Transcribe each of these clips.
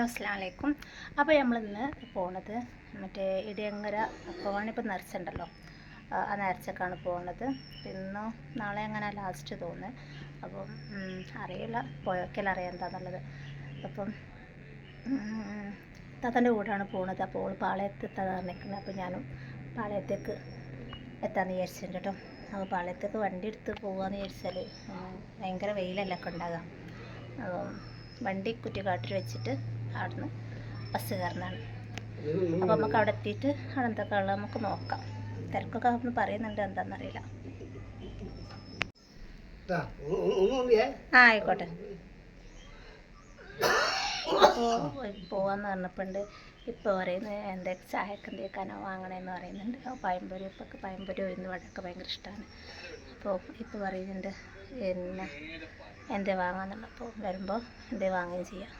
Hello അസ്ലാം വലൈക്കും അപ്പോൾ നമ്മളിന്ന് പോണത് മറ്റേ ഇടിയങ്ങര കോണിപ്പം നേർച്ചുണ്ടല്ലോ ആ നേർച്ചക്കാണ് പോകുന്നത് ഇന്നോ നാളെ അങ്ങനെ ലാസ്റ്റ് തോന്നുന്നു അപ്പം അറിയില്ല. പോയൊക്കെ അറിയാം എന്താണെന്നുള്ളത് അപ്പം താത്തന്റെ കൂടെയാണ് പോകുന്നത് അപ്പോൾ ഓൾ പാളയത്ത് എത്താതാണ് നിൽക്കുന്നത് അപ്പോൾ ഞാനും പാളയത്തേക്ക് എത്താമെന്ന് വിചാരിച്ചിട്ടുണ്ട് കേട്ടോ. അപ്പോൾ പാളയത്തേക്ക് വണ്ടി എടുത്ത് പോകാമെന്ന് വിചാരിച്ചാൽ ഭയങ്കര വെയിലല്ലൊക്കെ ഉണ്ടാകാം വണ്ടി കുറ്റിക്കാട്ടിൽ വെച്ചിട്ട് അവിടുന്ന് ബസ് കയറുന്നതാണ്. അപ്പോൾ നമുക്ക് അവിടെ എത്തിയിട്ട് അവിടെ എന്തൊക്കെ ഉള്ളത് നമുക്ക് നോക്കാം. തിരക്കൊക്കെ ഒന്ന് പറയുന്നുണ്ട് എന്താണെന്നറിയില്ല ആ ആയിക്കോട്ടെ. അപ്പോൾ പോവാന്ന് പറഞ്ഞപ്പോണ്ട് ഇപ്പോൾ പറയുന്നത് എന്റെ ചായക്ക് കനം വാങ്ങണേന്ന് പറയുന്നുണ്ട്. പയമ്പൊരി ഇപ്പൊ ഇപ്പൊക്കെ പഴംപൊരി ഉഴുന്ന് വടയൊക്കെ ഭയങ്കര ഇഷ്ടമാണ് അപ്പോൾ ഇപ്പോൾ പറയുന്നുണ്ട് പിന്നെ എന്തേ വാങ്ങാന്നുള്ളപ്പോൾ വരുമ്പോൾ എന്തേ വാങ്ങുകയും ചെയ്യാം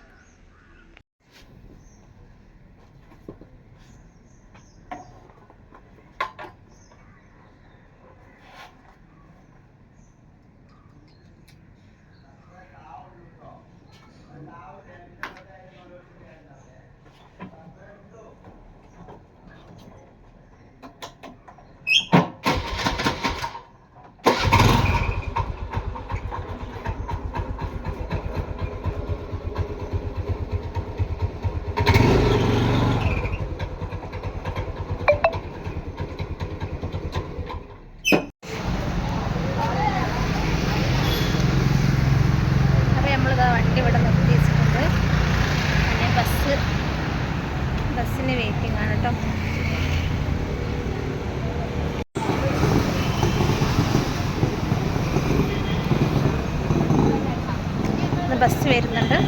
അപ്പോൾ നമ്മളിതാ വണ്ടി ഇവിടെ നിർത്തി വെച്ചിട്ടുണ്ട് പിന്നെ ബസ് ബസ്സിന് വെയിറ്റിംഗ് ആണ് കേട്ടോ ഇന്ന് ബസ് വരുന്നുണ്ട്.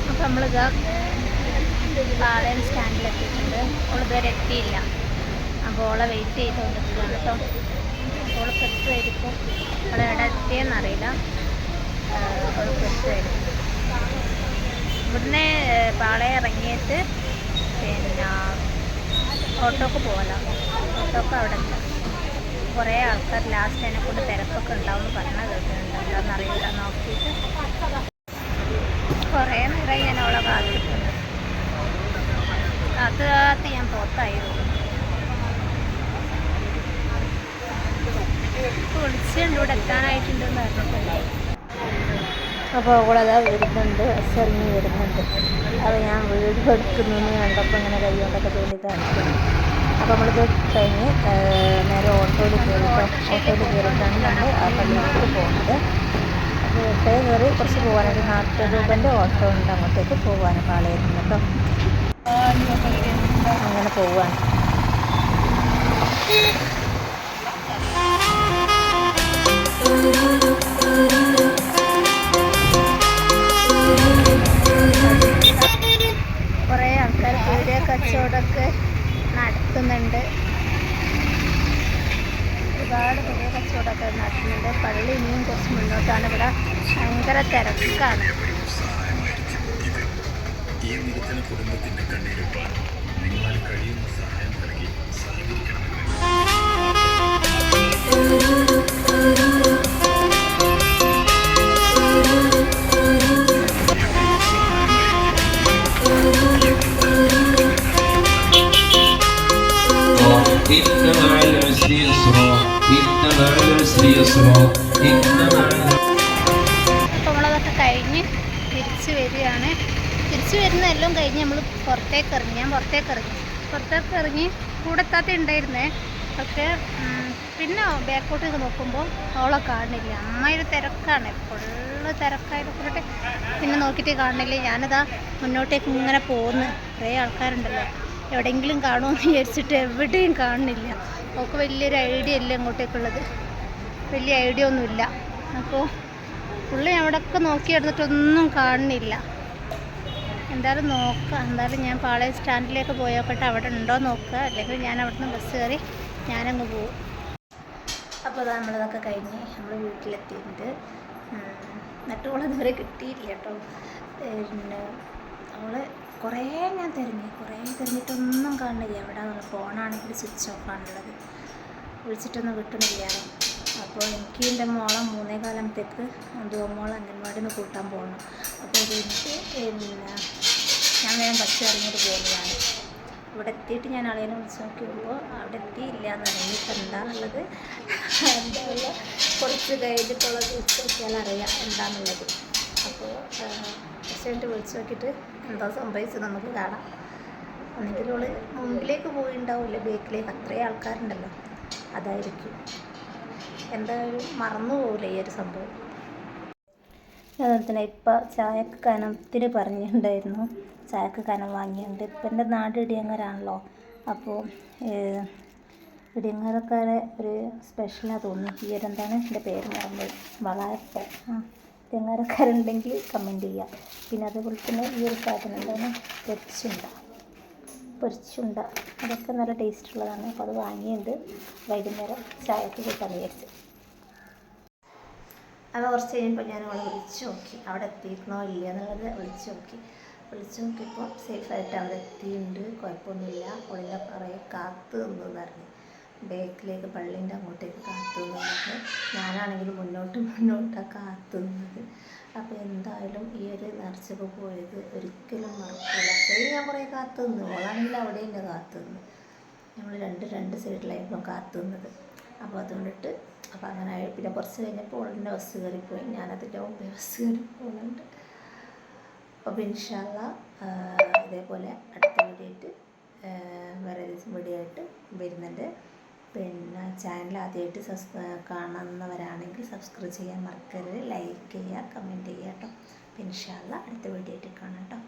അപ്പം നമ്മളിതാ പാളയം അവൾ ഇതുവരെ എത്തിയില്ല. അപ്പോൾ ഓളെ വെയിറ്റ് ചെയ്തുകൊണ്ടിരിക്കുകയാണ് കേട്ടോ. ഓളൊക്കെ എത്തുമായിരിക്കും അവളെ എവിടെ എത്തിയെന്നറിയില്ല. അവൾക്ക് എത്തുമായിരിക്കും ഇവിടുന്ന് പാളയം ഇറങ്ങിയിട്ട് പിന്നെ ഓട്ടോക്ക് പോകലാണ് ഓട്ടോക്ക് അവിടെ ഉണ്ട്. കുറേ ആൾക്കാർ ലാസ്റ്റ് അതിനെ കൊണ്ട് തിരക്കൊക്കെ ഉണ്ടാവും എന്ന് പറഞ്ഞാൽ കേട്ടിട്ടുണ്ട്. എന്താണെന്നറിയില്ല നോക്കിയിട്ട്. കുറേ നേരം ഞാൻ അവളെ കാത്തിട്ടുണ്ട് അത് കാത്ത് ഞാൻ പുറത്തായിരുന്നു വിളിച്ചുണ്ട് ഇവിടെ എത്താനായിട്ടുണ്ടെന്ന് പറഞ്ഞിട്ടുണ്ട് അപ്പോൾ അവളതാ വരുന്നുണ്ട് ബസ്സിറങ്ങി വരുന്നുണ്ട്. അപ്പോൾ ഞാൻ വീട് എടുക്കുന്നു കണ്ടപ്പോൾ ഇങ്ങനെ കൈ കൊണ്ടൊക്കെ തോന്നി കാണിക്കുന്നു അപ്പോൾ നമ്മളിത് കഴിഞ്ഞ് നേരെ ഓട്ടോയിൽ കയറിയിട്ടോ ഓട്ടോയിൽ കയറിയിട്ടാണ് നമ്മൾ ആ പള്ളിയിലേക്ക് പോകുന്നത്. അപ്പോൾ ഓട്ടോയിൽ കയറി കുറച്ച് പോകാനൊരു നാൽപ്പത് രൂപന്റെ ഓട്ടോ ഉണ്ട് അങ്ങോട്ടേക്ക് പോകാൻ പാളയിൽ കേട്ടോ. അങ്ങനെ പോവാണ്. കച്ചവടമൊക്കെ നടത്തുന്നുണ്ട്. ഒരുപാട് പുതിയ കച്ചവടമൊക്കെ നടത്തുന്നുണ്ട്. പള്ളി ഇനിയും കുറച്ച് മുന്നോട്ടാണ്. ഇവിടെ ഭയങ്കര തിരക്കാണ്. ഈ നിർത്തന കുടുംബത്തിന്റെ കണ്ണീരൊപ്പാൻ നിങ്ങളാൽ കഴിയുന്ന സഹായം നൽകി സഹകരിക്കണമെന്ന് അപ്പോൾ നമ്മളതൊക്കെ കഴിഞ്ഞ് തിരിച്ച് വരികയാണ്. തിരിച്ച് വരുന്നതെല്ലാം കഴിഞ്ഞ് നമ്മൾ പുറത്തേക്ക് ഇറങ്ങി. ഞാൻ പുറത്തേക്ക് ഇറങ്ങി. പുറത്തേക്ക് ഇറങ്ങി കൂടെ എത്താത്ത ഉണ്ടായിരുന്നേ. പക്ഷേ പിന്നെ ബാക്കോട്ട് നോക്കുമ്പോൾ അവളെ കാണില്ല. അമ്മയൊരു തിരക്കാണ്. ഫുള്ള് തിരക്കായിട്ട് പിന്നെ നോക്കിയിട്ട് കാണില്ല. ഞാനതാ മുന്നോട്ടേക്ക് ഇങ്ങനെ പോകുന്നു. കുറേ ആൾക്കാരുണ്ടല്ലോ. എവിടെയെങ്കിലും കാണുമെന്ന് വിചാരിച്ചിട്ട് എവിടെയും കാണുന്നില്ല അവൾക്ക് വലിയൊരു ഐഡിയ ഇല്ല ഇങ്ങോട്ടേക്കുള്ളത് വലിയ ഐഡിയ ഒന്നുമില്ല. അപ്പോൾ പുള്ളി അവിടെയൊക്കെ നോക്കി എടുത്തിട്ടൊന്നും കാണുന്നില്ല. എന്തായാലും നോക്കാം. എന്തായാലും ഞാൻ പാളയം സ്റ്റാൻഡിലേക്ക് പോയോക്കട്ടെ അവിടെ ഉണ്ടോ നോക്കുക. അല്ലെങ്കിൽ ഞാൻ അവിടുന്ന് ബസ് കയറി ഞാനങ്ങ് പോകും അപ്പോൾ അതാ നമ്മളിതൊക്കെ കഴിഞ്ഞ് നമ്മൾ വീട്ടിലെത്തിയിട്ടുണ്ട്. എന്നിട്ട് ഇതുവരെ കിട്ടിയില്ല കേട്ടോ. പിന്നെ അവൾ കുറേ ഞാൻ തിരഞ്ഞു കുറേ തിരഞ്ഞിട്ടൊന്നും കാണില്ല എവിടെ ഫോണാണെങ്കിൽ സ്വിച്ച് ഓഫ് ആണുള്ളത്. വിളിച്ചിട്ടൊന്നും കിട്ടുന്നില്ല അപ്പോൾ എനിക്ക് എന്റെ മോളെ മൂന്നേ കാലത്തേക്ക് എന്തോ മോളെ അംഗൻവാടിയിൽ നിന്ന് കൂട്ടാൻ പോകണം. അപ്പോൾ എനിക്ക് പിന്നെ ഞാൻ വേഗം ബസ് ഇറങ്ങിയിട്ട് പോകുന്നതാണ് ഇവിടെ എത്തിയിട്ട് ഞാൻ അളിയനെ വിളിച്ച് നോക്കിയപ്പോൾ അവിടെ എത്തിയില്ല എന്ന് പറഞ്ഞു. ഇപ്പം എന്താണുള്ളത് എന്താണുള്ള കുറച്ച് കഴിഞ്ഞിട്ടുള്ള ദിവസം നോക്കിയാൽ അറിയാം എന്താണെന്നുള്ളത് അപ്പോൾ പ്രസിഡന്റ് വിളിച്ച് നോക്കിയിട്ട് എന്താ സംഭവിച്ചത് നമുക്ക് കാണാം. ഒന്നെങ്കിൽ ഓൾ മുമ്പിലേക്ക് പോയിണ്ടാവില്ല ബേക്കിലേക്ക് അത്രയും ആൾക്കാരുണ്ടല്ലോ. അതായിരിക്കും. എന്തായാലും മറന്നു പോകില്ല ഈ ഒരു സംഭവം. അതുപോലെ തന്നെ ഇപ്പം ചായക്ക് കനത്തിന് പറഞ്ഞിട്ടുണ്ടായിരുന്നു. ചായക്ക് കനം വാങ്ങിയിട്ടുണ്ട്. ഇപ്പം എന്റെ നാട് ഇടിയങ്ങരാണല്ലോ. അപ്പോൾ ഇടിയങ്ങരക്കാരെ ഒരു സ്പെഷ്യലാണ് തോന്നുന്നു ഈ ഒരു എന്താണ് എന്റെ പേര് മറന്നത് വളയപ്പം. ആ ഇടിയങ്ങരക്കാരുണ്ടെങ്കിൽ കമന്റ് ചെയ്യുക പിന്നെ അതുപോലെ തന്നെ ഈ ഒരു സാധനം എന്താണ്? പൊരിച്ചുണ്ട പൊരിച്ചുണ്ട. അതൊക്കെ നല്ല ടേസ്റ്റ് ഉള്ളതാണ് അപ്പോൾ അത് വാങ്ങിയത് വൈകുന്നേരം ചായക്ക് കൂട്ടാൻ വിചാരിച്ചു. അത് കുറച്ച് കഴിയുമ്പോൾ ഞാൻ അവളെ വിളിച്ച് നോക്കി. അവിടെ എത്തിയിരുന്നോ ഇല്ല എന്നുള്ളത് വിളിച്ച് നോക്കി. വിളിച്ച് നോക്കിയപ്പോൾ സേഫായിട്ട് അവിടെ എത്തിയിട്ടുണ്ട് കുഴപ്പമൊന്നുമില്ല. അവളിനെ കുറേ കാത്തു നിന്നു പറഞ്ഞു ബേക്കിലേക്ക് പള്ളീന്റെ അങ്ങോട്ടേക്ക് കാത്തു നിന്നത് പറഞ്ഞു ഞാനാണെങ്കിൽ മുന്നോട്ട് മുന്നോട്ടാണ് കാത്തു നിന്നത് അപ്പോൾ എന്തായാലും ഈ ഒരു നേർച്ചക്ക് പോയത് ഒരിക്കലും മറക്കില്ല അപ്പോൾ ഞാൻ കുറേ കാത്തു നിന്നു അവളാണെങ്കിൽ അവിടെ തന്നെ കാത്തു നിന്നു നമ്മൾ രണ്ട് രണ്ട് സൈഡിലായിരുന്നു കാത്തു നിന്നത് അപ്പോൾ അതുകൊണ്ടിട്ട് അപ്പോൾ അങ്ങനെ. പിന്നെ കുറച്ച് കഴിഞ്ഞപ്പോൾ ഓളിന്റെ ബസ് കയറിപ്പോയി. ഞാനതിന്റെ മുമ്പേ ബസ് കയറി പോകുന്നുണ്ട് അപ്പോൾ ഇൻഷാല്ല ഇതേപോലെ അടുത്ത വീഡിയോ ആയിട്ട് വേറെ ദിവസം വീഡിയോ ആയിട്ട് വരുന്നുണ്ട്. പിന്നെ ചാനൽ ആദ്യമായിട്ട് സബ്സ് കാണുന്നവരാണെങ്കിൽ സബ്സ്ക്രൈബ് ചെയ്യാൻ മറക്കരുത്. ലൈക്ക് ചെയ്യുക കമന്റ് ചെയ്യുക കേട്ടോ പിന്നെ ഇൻഷാല്ല അടുത്ത വീഡിയോ ആയിട്ട് കാണാം കേട്ടോ